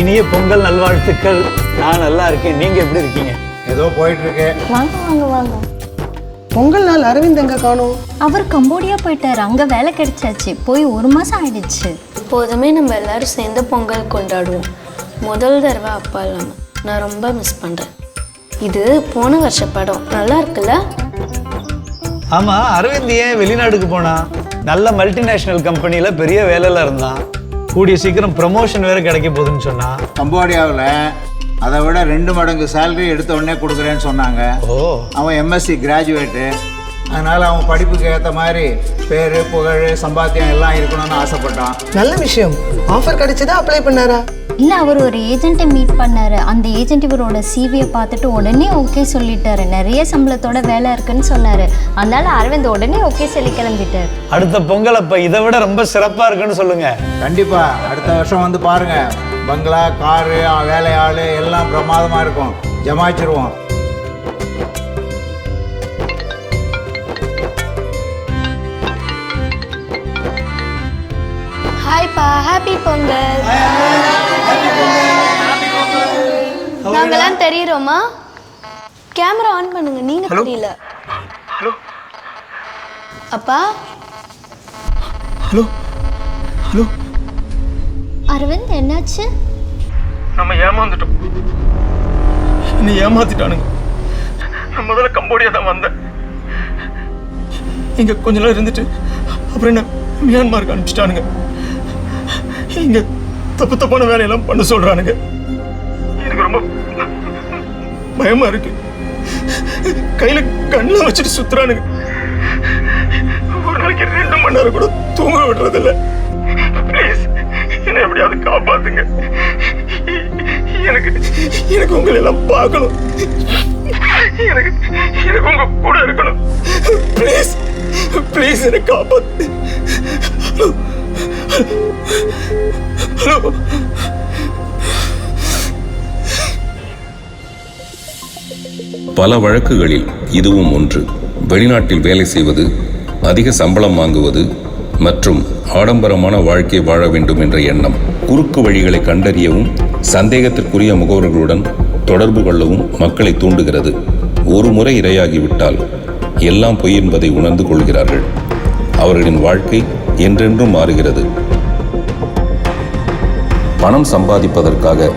இனிய பொங்கல் நல்வாழ்த்துக்கள். நான் நல்லா இருக்கேன். நீங்க எப்படி இருக்கீங்க? ஏதோ போயிட்டு இருக்கு வாங்க வாங்க வாங்க. பொங்கல் நாள் அரவிந்த் எங்க காணோம்? அவர் கம்போடியா போயிட்டாரு. அங்க வேலை கிடைச்சாச்சு. போய் ஒரு மாசம் ஆயிடுச்சு. எப்போதுமே நம்ம எல்லாரும் சேர்ந்து பொங்கல் கொண்டாடுவோம். முதல் தடவை அப்பா இல்லாமல் நான் ரொம்ப மிஸ் பண்ணுறேன் இது போன வருஷ படம். நல்லா இருக்குல்ல? ஆமா அரவிந்த் ஏன் வெளிநாடுக்கு போனா? நல்ல மல்டிநேஷனல் கம்பெனில பெரிய வேலையில இருந்தான். கூடிய சீக்கிரம் ப்ரமோஷன் வேற கிடைக்க போகுதுன்னு சொன்னா? கம்போடியாவில் அதை விட ரெண்டு மடங்கு சேலரி எடுத்த உடனே கொடுக்குறேன்னு சொன்னாங்க. ஓ. அவன் எம்எஸ்சி கிராஜுவேட்டு அதனால் அவன் படிப்புக்கு ஏற்ற மாதிரி பேர் புகழ் சம்பாத்தியம் எல்லாம் இருக்கணும்னு ஆசைப்பட்டான். நல்ல விஷயம். ஆஃபர் கிடைச்சதா அப்ளை பண்ணாரா? இல்ல அவர் ஒரு ஏஜென்ட்டை மீட் பண்ணாரு. அந்த ஏஜென்ட் இவரோட சிவியை பார்த்துட்டு உடனே ஓகே சொல்லிட்டாரு. நிறைய சம்பளத்தோட வேலை இருக்குன்னு சொன்னாரு. அதனால அரவிந்த் உடனே ஓகே சொல்லி கிளம்பிட்டாரு. அடுத்த பொங்கல் அப்ப இதை விட ரொம்ப சிறப்பா இருக்குன்னு சொல்லுங்க. கண்டிப்பாக அடுத்த வருஷம் வந்து பாருங்க. பங்களா காரு வேலை ஆள் எல்லாம் பிரமாதமாக இருக்கும். ஜமாய்ச்சிருவோம். ஹாய்ப்பா ஹாப்பி பொங்கல் நாங்கெல்லாம் தெரியுறோமா கேமரா ஆன் பண்ணுங்க. நீங்க தெரியல. அப்பா. ஹலோ. ஹலோ. அரவிந்த் என்னாச்சு? நம்ம ஏமாந்துட்டோம். என்னை ஏமாத்திட்டானுங்க. நான் முதல்ல கம்போடியா தான் வந்தேன். இங்க கொஞ்ச நாள் இருந்துட்டு அப்புறம் என்ன மியான்மாருக்கு அனுப்பிச்சிட்டானுங்க. இங்க தப்பு தப்பான வேலையெல்லாம் பண்ண சொல்றானுங்க. எனக்கு ரொம்ப பயமா இருக்கு. கையில கண்ணில் வச்சுட்டு சுத்துறானுங்க. ஒரு நாளைக்கு ரெண்டு மணி நேரம் கூட தூங்க விடுறதில்ல. ப்ளீஸ் என்னை எப்படியாவது காப்பாத்துங்க. எனக்கு எனக்கு உங்களை எல்லாம் பார்க்கணும். எனக்கு எனக்கு உங்க கூட இருக்கணும். ப்ளீஸ் ப்ளீஸ் என்னை காப்பாத்து. ஹலோ ஹலோ பல வழக்குகளில் இதுவும் ஒன்று. வெளிநாட்டில் வேலை செய்வது அதிக சம்பளம் வாங்குவது மற்றும் ஆடம்பரமான வாழ்க்கை வாழ வேண்டும் என்ற எண்ணம். குறுக்கு வழிகளை கண்டறியவும் சந்தேகத்திற்குரிய முகவர்களுடன் தொடர்பு கொள்ளவும் மக்களை தூண்டுகிறது. ஒரு முறை இரையாகிவிட்டால் எல்லாம் பொய் என்பதை உணர்ந்து கொள்கிறார்கள். அவர்களின் வாழ்க்கை என்றென்றும் மாறுகிறது. பணம் சம்பாதிப்பதற்காக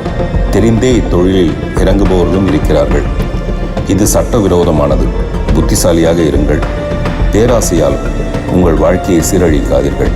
தெரிந்தே இத்தொழிலில் இறங்குபவர்களும் இருக்கிறார்கள். இது சட்டவிரோதமானது. புத்திசாலியாக இருங்கள். பேராசையால் உங்கள் வாழ்க்கையை சீரழிக்காதீர்கள்.